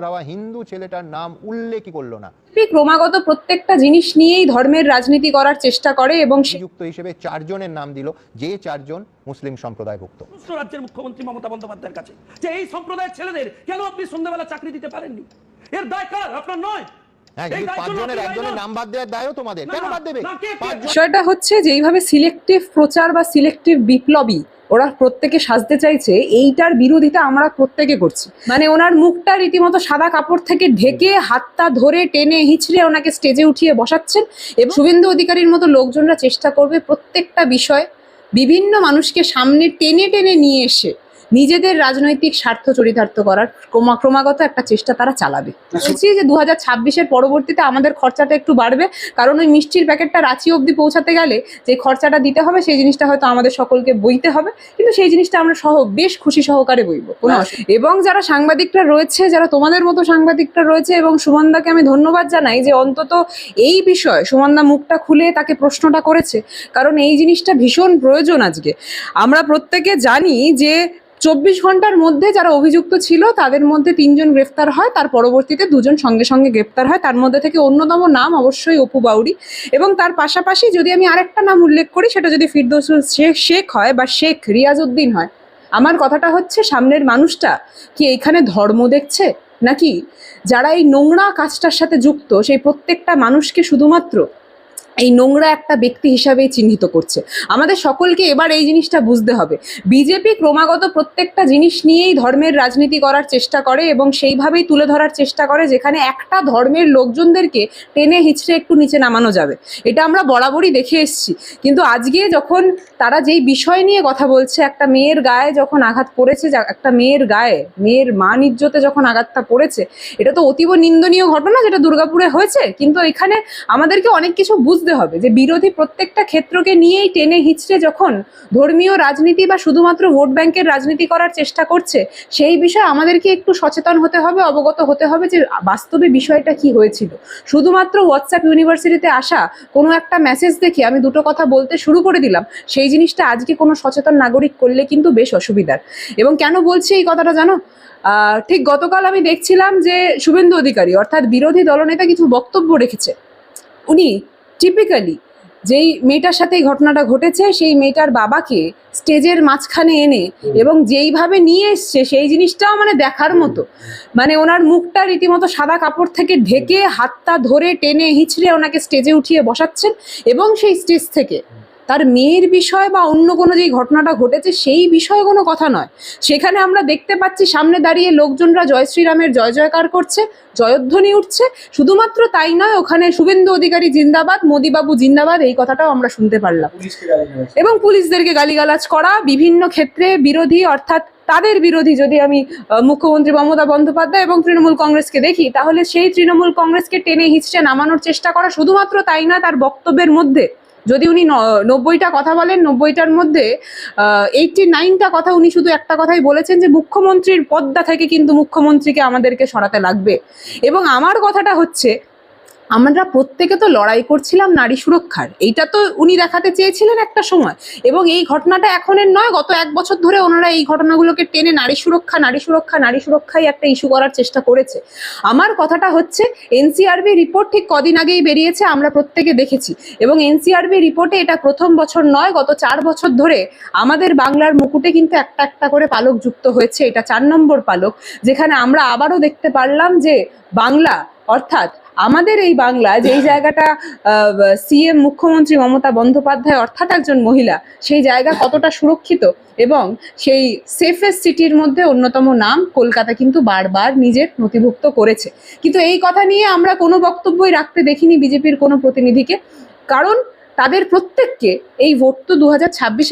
হওয়া হিন্দু ছেলেটার নাম উল্লেখই করল না। ক্রমাগত প্রত্যেকটা জিনিস নিয়েই ধর্মের রাজনীতি করার চেষ্টা করে এবং সে- হিসেবে চারজনের নাম দিল যে চারজন মুসলিম সম্প্রদায়ভুক্ত। রাজ্যের মুখ্যমন্ত্রী মমতা বন্দ্যোপাধ্যায়ের কাছে যে এই সম্প্রদায়ের ছেলেদের কেন আপনি সন্ধ্যাবেলা চাকরি দিতে পারেননি? এর দায় কার? আপনার নয়। হ্যাঁ এই কিন্তু দায়িত্ব পাঁচজনের একজনের নাম বাদ দেওয়ার দায়ও তোমাদের। না, কেন না, বাদ দেবে? না, কে- কে- পাঁচজন- বিষয়টা হচ্ছে যে এইভাবে সিলেক্টিভ প্রচার বা সিলেক্টিভ বিপ্লবী ওরা প্রত্যেকে সাজতে চাইছে, এইটার বিরোধিতা আমরা প্রত্যেকে করছি। মানে ওনার মুখটা রীতিমতো সাদা কাপড় থেকে ঢেকে হাতটা ধরে টেনে হিচড়ে ওনাকে স্টেজে উঠিয়ে বসাচ্ছেন এবং শুভেন্দু অধিকারীর মতো লোকজনরা চেষ্টা করবে প্রত্যেকটা বিষয় বিভিন্ন মানুষকে সামনে টেনে টেনে নিয়ে এসে নিজেদের রাজনৈতিক স্বার্থ চরিতার্থ করার ক্রমা- ক্রমাগত একটা চেষ্টা তারা চালাবে। বলছি যে দু হাজার ছাব্বিশের পরবর্তীতে আমাদের খরচাটা একটু বাড়বে কারণ ওই মিষ্টির প্যাকেটটা রাঁচি অবধি পৌঁছাতে গেলে যে খরচাটা দিতে হবে সেই জিনিসটা হয়তো আমাদের সকলকে বইতে হবে কিন্তু সেই জিনিসটা আমরা সহ বেশ খুশি সহকারে বইব। কোনো এবং যারা সাংবাদিকরা রয়েছে যারা তোমাদের মতো সাংবাদিকরা রয়েছে এবং সুমনদাকে আমি ধন্যবাদ জানাই যে অন্তত এই বিষয় সুমনদা মুখটা খুলে তাকে প্রশ্নটা করেছে কারণ এই জিনিসটা ভীষণ প্রয়োজন আজকে। আমরা প্রত্যেকে জানি যে চব্বিশ ঘণ্টার মধ্যে যারা অভিযুক্ত ছিল, তাদের মধ্যে তিনজন গ্রেফতার হয়, তার পরবর্তীতে দুজন সঙ্গে সঙ্গে গ্রেফতার হয়। তার মধ্যে থেকে অন্যতম নাম অবশ্যই অপু বাউরি এবং তার পাশাপাশি যদি আমি আরেকটা নাম উল্লেখ করি, সেটা যদি ফিরদৌসুল শেখ শেখ হয় বা শেখ রিয়াজউদ্দিন হয়। আমার কথাটা হচ্ছে, সামনের মানুষটা কি এখানে ধর্ম দেখছে? নাকি যারা এই নোংরা কাজটার সাথে যুক্ত, সেই প্রত্যেকটা মানুষকে শুধুমাত্র এই নোংরা একটা ব্যক্তি হিসাবেই চিহ্নিত করছে। আমাদের সকলকে এবার এই জিনিসটা বুঝতে হবে। বিজেপি ক্রমাগত প্রত্যেকটা জিনিস নিয়েই ধর্মের রাজনীতি করার চেষ্টা করে এবং সেইভাবেই তুলে ধরার চেষ্টা করে, যেখানে একটা ধর্মের লোকজনদেরকে টেনে হিচড়ে একটু নিচে নামানো যাবে। এটা আমরা বরাবরই দেখে এসেছি। কিন্তু আজকে যখন তারা যেই বিষয় নিয়ে কথা বলছে, একটা মেয়ের গায়ে যখন আঘাত পড়েছে একটা মেয়ের গায়ে, মেয়ের মান ইজ্জতে যখন আঘাতটা পড়েছে, এটা তো অতীব নিন্দনীয় ঘটনা যেটা দুর্গাপুরে হয়েছে। কিন্তু এখানে আমাদেরকে অনেক কিছু বুঝতে হবে যে বিরোধী প্রত্যেকটা ক্ষেত্রকে নিয়েই টেনে হিচড়ে যখন ধর্মীয় রাজনীতি বা শুধুমাত্র ভোট ব্যাংকের রাজনীতি করার চেষ্টা করছে, সেই বিষয়ে আমাদেরকে একটু সচেতন হতে হবে, অবগত হতে হবে যে বাস্তবে বিষয়টা কি হয়েছিল। শুধুমাত্র হোয়াটসঅ্যাপ ইউনিভার্সিটিতে আসা কোনো একটা মেসেজ দেখে আমি দুটো কথা বলতে শুরু করে দিলাম, সেই জিনিসটা আজকে কোনো সচেতন নাগরিক করলে কিন্তু বেশ অসুবিধার। এবং কেন বলছি এই কথাটা জানো? ঠিক গতকাল আমি দেখছিলাম যে শুভেন্দু অধিকারী, অর্থাৎ বিরোধী দলনেতা কিছু বক্তব্য রেখেছে। উনি টিপিক্যালি যেই মেয়েটার সাথে এই ঘটনাটা ঘটেছে সেই মেয়েটার বাবাকে স্টেজের মাঝখানে এনে এবং যেইভাবে নিয়ে এসছে সেই জিনিসটাও মানে দেখার মতো। মানে ওনার মুখটা রীতিমতো সাদা কাপড় থেকে ঢেকে হাতটা ধরে টেনে হিঁচড়ে ওনাকে স্টেজে উঠিয়ে বসাচ্ছেন এবং সেই স্টেজ থেকে। তার মেয়ের বিষয় বা অন্য কোনো যেই ঘটনাটা ঘটেছে সেই বিষয়ে কোনো কথা নয়। সেখানে আমরা দেখতে পাচ্ছি সামনে দাঁড়িয়ে লোকজনরা জয় শ্রীরামের জয় জয়কার করছে জয়ধ্বনি উঠছে। শুধুমাত্র তাই নয় ওখানে শুভেন্দু অধিকারী জিন্দাবাদ মোদিবাবু জিন্দাবাদ এই কথাটাও আমরা শুনতে পারলাম। এবং পুলিশদেরকে গালিগালাজ করা বিভিন্ন ক্ষেত্রে বিরোধী অর্থাৎ তাদের বিরোধী যদি আমি মুখ্যমন্ত্রী মমতা বন্দ্যোপাধ্যায় এবং তৃণমূল কংগ্রেসকে দেখি তাহলে সেই তৃণমূল কংগ্রেসকে টেনে হিচড়ে নামানোর চেষ্টা করা শুধুমাত্র তাই না তার বক্তব্যের মধ্যে যদি উনি নব্বইটা কথা বলেন, নব্বইটার মধ্যে এইটটি নাইনটা কথা উনি শুধু একটা কথাই বলেছেন যে মুখ্যমন্ত্রীর পদ্মা থেকে কিন্তু মুখ্যমন্ত্রীকে আমাদেরকে সরাতে লাগবে। এবং আমার কথাটা হচ্ছে আমরা প্রত্যেকে তো লড়াই করছিলাম নারী সুরক্ষার। এইটা তো উনি দেখাতে চেয়েছিলেন একটা সময়। এবং এই ঘটনাটা এখনের নয়, গত এক বছর ধরে ওনারা এই ঘটনাগুলোকে টেনে নারী সুরক্ষা নারী সুরক্ষা, নারী সুরক্ষাই একটা ইস্যু করার চেষ্টা করেছে। আমার কথাটা হচ্ছে, এনসিআরবি রিপোর্ট ঠিক কদিন আগেই বেরিয়েছে, আমরা প্রত্যেকে দেখেছি। এবং এনসিআরবি রিপোর্টে এটা প্রথম বছর নয়, গত চার বছর ধরে আমাদের বাংলার মুকুটে কিন্তু একটা একটা করে পালক যুক্ত হয়েছে। এটা চার নম্বর পালক, যেখানে আমরা আবারও দেখতে পারলাম যে বাংলা অর্থাৎ আমাদের এই বাংলা যেই জায়গাটা সিএম মুখ্যমন্ত্রী মমতা বন্দ্যোপাধ্যায় অর্থাৎ একজন মহিলা, সেই জায়গা কতটা সুরক্ষিত এবং সেই সেফেস্ট সিটির মধ্যে অন্যতম নাম কলকাতা কিন্তু বারবার নিজের নথিভুক্ত করেছে। কিন্তু এই কথা নিয়ে আমরা কোনো বক্তব্যই রাখতে দেখিনি বিজেপির কোনো প্রতিনিধিকে। কারণ তাদের প্রত্যেককে এই ভোট তো দু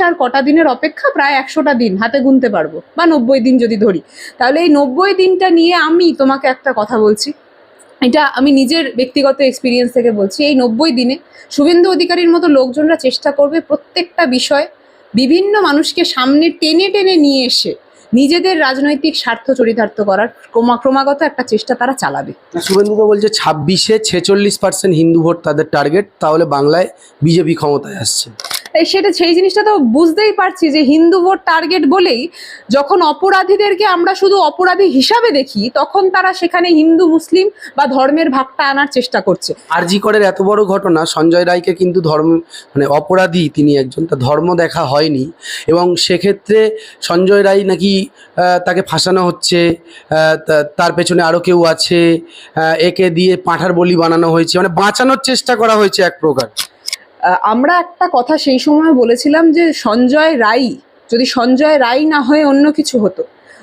আর কটা দিনের অপেক্ষা প্রায় একশোটা দিন, হাতে গুনতে পারব, বা নব্বই দিন যদি ধরি। তাহলে এই নব্বই দিনটা নিয়ে আমি তোমাকে একটা কথা বলছি। এটা আমি নিজের ব্যক্তিগত এক্সপিরিয়েন্স থেকে বলছি। এই নব্বই দিনে শুভেন্দু অধিকারীর মতো লোকজনরা চেষ্টা করবে প্রত্যেকটা বিষয় বিভিন্ন মানুষকে সামনে টেনে টেনে নিয়ে এসে নিজেদের রাজনৈতিক স্বার্থ চরিতার্থ করার ক্রমা, ক্রমাগত একটা চেষ্টা তারা চালাবে। শুভেন্দুদা বলছে ছাব্বিশে ছেচল্লিশ পার্সেন্ট হিন্দু ভোট তাদের টার্গেট তাহলে বাংলায় বিজেপি ক্ষমতায় আসছে। এই সেটা, সেই জিনিসটা তো বুঝতেই পারছি যে হিন্দু ভোট টার্গেট বলেই যখন অপরাধীদেরকে আমরা শুধু অপরাধী হিসাবে দেখি, তখন তারা সেখানে হিন্দু, মুসলিম বা ধর্মের ভাগটা আনার চেষ্টা করছে। আরজি করের এত বড় ঘটনা, সঞ্জয় রায়কে কিন্তু ধর্ম মানে অপরাধী তিনি একজন, তা ধর্ম দেখা হয়নি এবং সেক্ষেত্রে সঞ্জয় রায় নাকি তাকে ফাঁসানো হচ্ছে তার পেছনে আরও কেউ আছে একে দিয়ে পাঁঠার বলি বানানো হয়েছে মানে বাঁচানোর চেষ্টা করা হয়েছে এক প্রকার। আমরা একটা কথা সেই সময় বলেছিলাম যে সঞ্জয় রাই, যদি সঞ্জয় রাই না হয়ে অন্য কিছু হতো।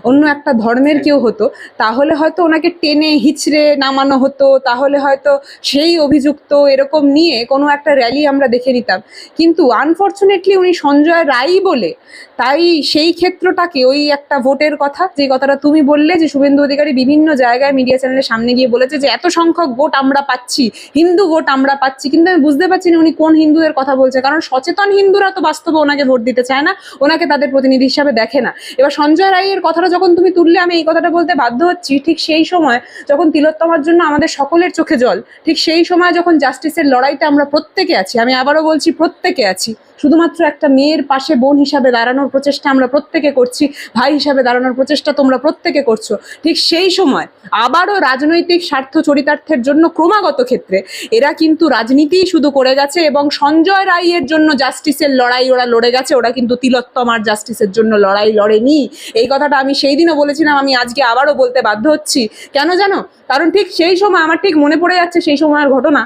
অন্য একটা ধর্মের কেউ হতো, তাহলে হয়তো ওনাকে টেনে হিচড়ে নামানো হতো, তাহলে হয়তো সেই অভিযুক্ত এরকম নিয়ে কোনো একটা র্যালি আমরা দেখে নিতাম। কিন্তু আনফর্চুনেটলি উনি সঞ্জয় রাই বলে, তাই সেই ক্ষেত্রটাকে ওই একটা ভোটের কথা, যে কথাটা তুমি বললে যে শুভেন্দু অধিকারী বিভিন্ন জায়গায় মিডিয়া চ্যানেলের সামনে গিয়ে বলেছে যে এত সংখ্যক ভোট আমরা পাচ্ছি, হিন্দু ভোট আমরা পাচ্ছি, কিন্তু আমি বুঝতে পারছি না উনি কোন হিন্দুদের কথা বলছে, কারণ সচেতন হিন্দুরা তো বাস্তবে ওনাকে ভোট দিতে চায় না, ওনাকে তাদের প্রতিনিধি হিসাবে দেখে না। এবার সঞ্জয় রায়ের কথাটা যখন তুমি তুললে আমি এই কথাটা বলতে বাধ্য হচ্ছি, ঠিক সেই সময় যখন তিলোত্তমার জন্য আমাদের সকলের চোখে জল, ঠিক সেই সময় যখন জাস্টিসের লড়াইটা আমরা প্রত্যেকে আছি, আমি আবারও বলছি প্রত্যেকে আছি শুধুমাত্র একটা মেয়ের পাশে বোন হিসাবে দাঁড়ানোর প্রচেষ্টা আমরা প্রত্যেকে করছি, ভাই হিসাবে দাঁড়ানোর প্রচেষ্টা তোমরা প্রত্যেকে করছ। ঠিক সেই সময় আবারও রাজনৈতিক স্বার্থ চরিতার্থের জন্য ক্রমাগত ক্ষেত্রে এরা কিন্তু রাজনীতিই শুধু করে গেছে এবং সঞ্জয় রায়ের জন্য জাস্টিসের লড়াই ওরা লড়ে গেছে, ওরা কিন্তু তিলোত্তমার জাস্টিসের জন্য লড়াই লড়েনি। এই কথাটা আমি সেই দিনও বলেছিলাম, আমি আজকে আবারও বলতে বাধ্য হচ্ছি। কেন জানো? কারণ ঠিক সেই সময়, আমার ঠিক মনে পড়ে যাচ্ছে সেই সময়ের ঘটনা।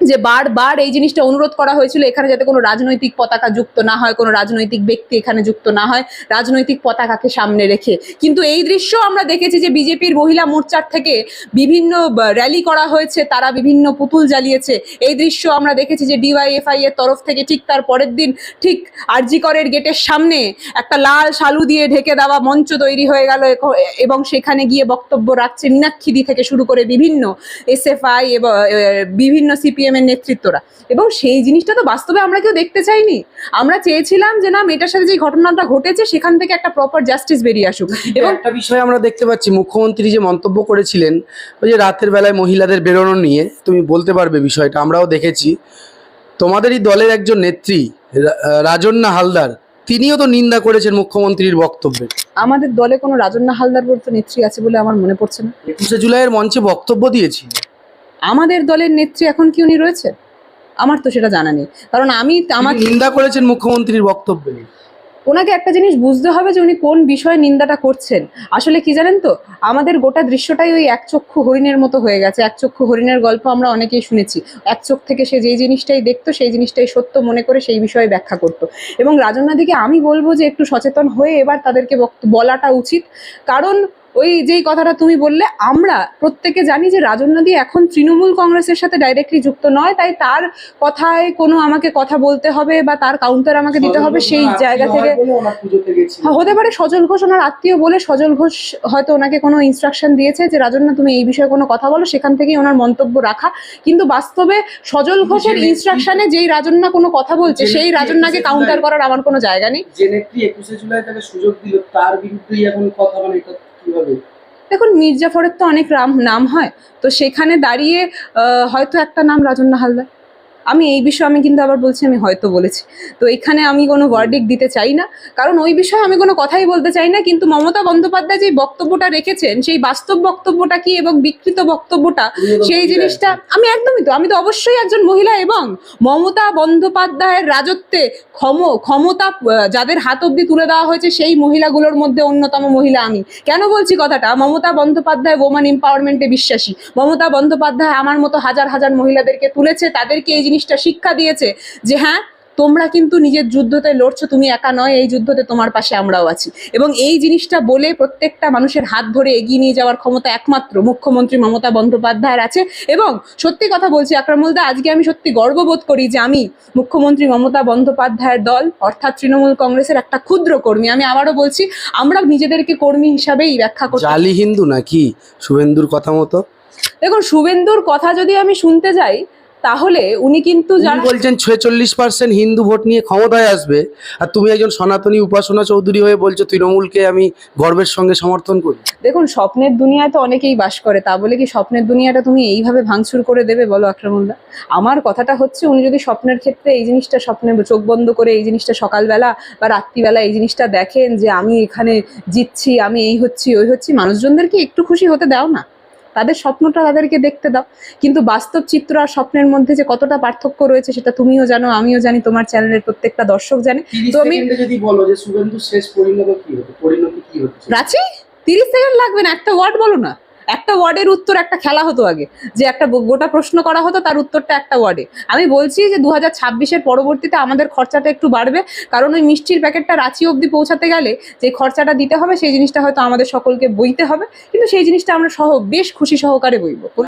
যে বারবার এই জিনিসটা অনুরোধ করা হয়েছিল, এখানে যাতে কোনো রাজনৈতিক পতাকা যুক্ত না হয়, কোনো রাজনৈতিক ব্যক্তি এখানে যুক্ত না হয়, রাজনৈতিক পতাকাকে সামনে রেখে। কিন্তু এই দৃশ্য আমরা দেখেছি যে বিজেপির মহিলা মোর্চার থেকে বিভিন্ন র্যালি করা হয়েছে, তারা বিভিন্ন পুতুল জ্বালিয়েছে। এই দৃশ্য আমরা দেখেছি যে ডিওয়াইএফআই এর তরফ থেকে ঠিক তার পরের দিন ঠিক আরজিকরের গেটের সামনে একটা লাল শালু দিয়ে ঢেকে দেওয়া মঞ্চ তৈরি হয়ে গেল এবং সেখানে গিয়ে বক্তব্য রাখছে মীনাক্ষীদি থেকে শুরু করে বিভিন্ন এসএফআই এবং বিভিন্ন বিভিন্ন সিপিএম এর নেতৃত্বরা। এবং সেই জিনিসটা তো বাস্তবে আমরা কেউ দেখতে চাইনি। আমরা চেয়েছিলাম যে না মেয়েটার সাথে যে ঘটনাটা ঘটেছে সেখান থেকে একটা প্রপার জাস্টিস বেরিয়ে আসুক। এবং একটা বিষয় আমরা দেখতে পাচ্ছি মুখ্যমন্ত্রী যে মন্তব্য করেছিলেন ওই যে রাতের বেলায় মহিলাদের বেরোনো নিয়ে তুমি বলতে পারবে বিষয়টা আমরাও দেখেছি। তোমাদেরই দলের একজন নেত্রী রাজন্না হালদার তিনিও তো নিন্দা করেছেন মুখ্যমন্ত্রীর বক্তব্যে। আমাদের দলে কোনো রাজন্যা হালদার বলতে নেত্রী আছে বলে আমার মনে পড়ছে না। একুশে জুলাইয়ের মঞ্চে বক্তব্য দিয়েছি আমাদের দলের নেত্রী এখন কি উনি রয়েছে? আমার তো সেটা জানা নেই। কারণ আমি আমার নিন্দা করেছেন মুখ্যমন্ত্রীর বক্তব্যে। ওনাকে একটা জিনিস বুঝতে হবে যে উনি কোন বিষয়ে নিন্দাটা করছেন। আসলে কি জানেন তো? আমাদের গোটা দৃশ্যটাই ওই একচক্ষু হরিণের মতো হয়ে গেছে। একচক্ষু হরিণের গল্প আমরা অনেকেই শুনেছি। এক চোখ থেকে সে যেই জিনিসটাই দেখতো সেই জিনিসটাই সত্য মনে করে সেই বিষয়ে ব্যাখ্যা করতো। এবং রাজন্যাদিকে আমি বলব যে একটু সচেতন হয়ে এবার তাদেরকে বলাটা উচিত। কারণ ওই যেই কথাটা তুমি বললে আমরা প্রত্যেকে জানি যে রাজন্যাদি এখন তৃণমূল কংগ্রেসের সাথে ডাইরেক্টলি যুক্ত নয় তাই তার কথায় কোনো আমাকে কথা বলতে হবে বা তার কাউন্টার আমাকে দিতে হবে সেই জায়গা থেকে হতে পারে সজল ঘোষ ওনার আত্মীয় বলে সজল ঘোষ হয়তো ওনাকে কোনো ইনস্ট্রাকশন দিয়েছে যে রাজন্না তুমি এই বিষয়ে কোনো কথা বলো। সেখান থেকেই ওনার মন্তব্য রাখা। কিন্তু বাস্তবে সজল ঘোষের ইনস্ট্রাকশনে যেই রাজন্না কোনো কথা বলছে সেই রাজন্নাকে কাউন্টার করার আমার কোনো জায়গা নেই। যে নেত্রী একুশে জুলাই তাকে সুযোগ দিল তার বিরুদ্ধেই এখন কথা মানে দেখুন মির্জাফরের তো অনেক নাম হয় তো সেখানে দাঁড়িয়ে হয়তো একটা নাম রাজন্না হালদার আমি এই বিষয়ে আমি কিন্তু আবার বলছি আমি হয়তো বলেছি। তো এখানে আমি কোনো ওয়ার্ডিক দিতে চাই না। কারণ ওই বিষয়ে আমি কোনো কথাই বলতে চাই না কিন্তু মমতা বন্দ্যোপাধ্যায় যে বক্তব্যটা রেখেছেন সেই বাস্তব বক্তব্যটা কি এবং বিকৃত বক্তব্যটা সেই জিনিসটা আমি একদমই তো আমি তো অবশ্যই একজন মহিলা এবং মমতা বন্দ্যোপাধ্যায়ের রাজত্বে ক্ষম ক্ষমতা যাদের হাত অব্দি তুলে দেওয়া হয়েছে সেই মহিলাগুলোর মধ্যে অন্যতম মহিলা আমি। কেন বলছি কথাটা? মমতা বন্দ্যোপাধ্যায় ওমান এম্পাওয়ারমেন্টে বিশ্বাসী। মমতা বন্দ্যোপাধ্যায় আমার মতো হাজার হাজার মহিলাদেরকে তুলেছে তাদেরকে এই জিনিসটা শিক্ষা দিয়েছে যে হ্যাঁ তোমরা কিন্তু নিজের যুদ্ধতে লড়ছো তুমি একা নয় এই যুদ্ধতে তোমার পাশে আমরাও আছি। এবং এই জিনিসটা বলে প্রত্যেকটা মানুষের হাত ধরে এগিয়ে নিয়ে যাওয়ার ক্ষমতা একমাত্র মুখ্যমন্ত্রী মমতা বন্দ্যোপাধ্যায়ের আছে। এবং সত্যি কথা বলছি আকরামুলদা আজকে আমি সত্যি গর্ববোধ করি যে আমি মুখ্যমন্ত্রী মমতা বন্দ্যোপাধ্যায়ের দল অর্থাৎ তৃণমূল কংগ্রেসের একটা ক্ষুদ্র কর্মী। আমি আবারও বলছি আমরা নিজেদেরকে কর্মী হিসাবেই ব্যাখ্যা করি জালি হিন্দু নাকি? শুভেন্দুর কথা মতো? দেখুন শুভেন্দুর কথা যদি আমি শুনতে যাই তাহলে উনি কিন্তু বলছেন ছেচল্লিশ পার্সেন্ট হিন্দু ভোট নিয়ে ক্ষমতায় আসবে। আর তুমি একজন সনাতনী উপাসনা চৌধুরী হয়ে বলছো তৃণমূলকে আমি গর্বের সঙ্গে সমর্থন করি। দেখুন স্বপ্নের দুনিয়ায় তো অনেকেই বাস করে তা বলে কি স্বপ্নের দুনিয়াটা তুমি এইভাবে ভাঙচুর করে দেবে বলো আক্রমণদা আমার কথাটা হচ্ছে উনি যদি স্বপ্নের ক্ষেত্রে এই জিনিসটা স্বপ্নে চোখ বন্ধ করে এই জিনিসটা সকালবেলা বা রাত্রিবেলা এই জিনিসটা দেখেন যে আমি এখানে জিতছি আমি এই হচ্ছি ওই হচ্ছি মানুষজনদেরকে একটু খুশি হতে দাও না। তাদের স্বপ্নটা তাদেরকে দেখতে দাও। কিন্তু বাস্তব চিত্র আর স্বপ্নের মধ্যে যে কতটা পার্থক্য রয়েছে সেটা তুমিও জানো আমিও জানি তোমার চ্যানেলের প্রত্যেকটা দর্শক জানে। তো আমি যদি বলো যে শুভেন্দু শেষ পরিণত কি হতো? পরিণতি কি হচ্ছে রাচি? তিরিশ সেকেন্ড লাগবে না একটা ওয়ার্ড বলো না। একটা ওয়ার্ডের উত্তর একটা খেলা হতো আগে। যে একটা গোটা প্রশ্ন করা হতো, তার উত্তরটা একটা ওয়ার্ডে। আমি বলছি যে দু হাজার পরবর্তীতে আমাদের খরচাটা একটু বাড়বে, কারণ ওই মিষ্টির প্যাকেটটা রাঁচি অবধি পৌঁছাতে গেলে যে খরচাটা দিতে হবে, সেই জিনিসটা হয়তো আমাদের সকলকে বইতে হবে। কিন্তু সেই জিনিসটা আমরা সহ বেশ খুশি সহকারে বইব।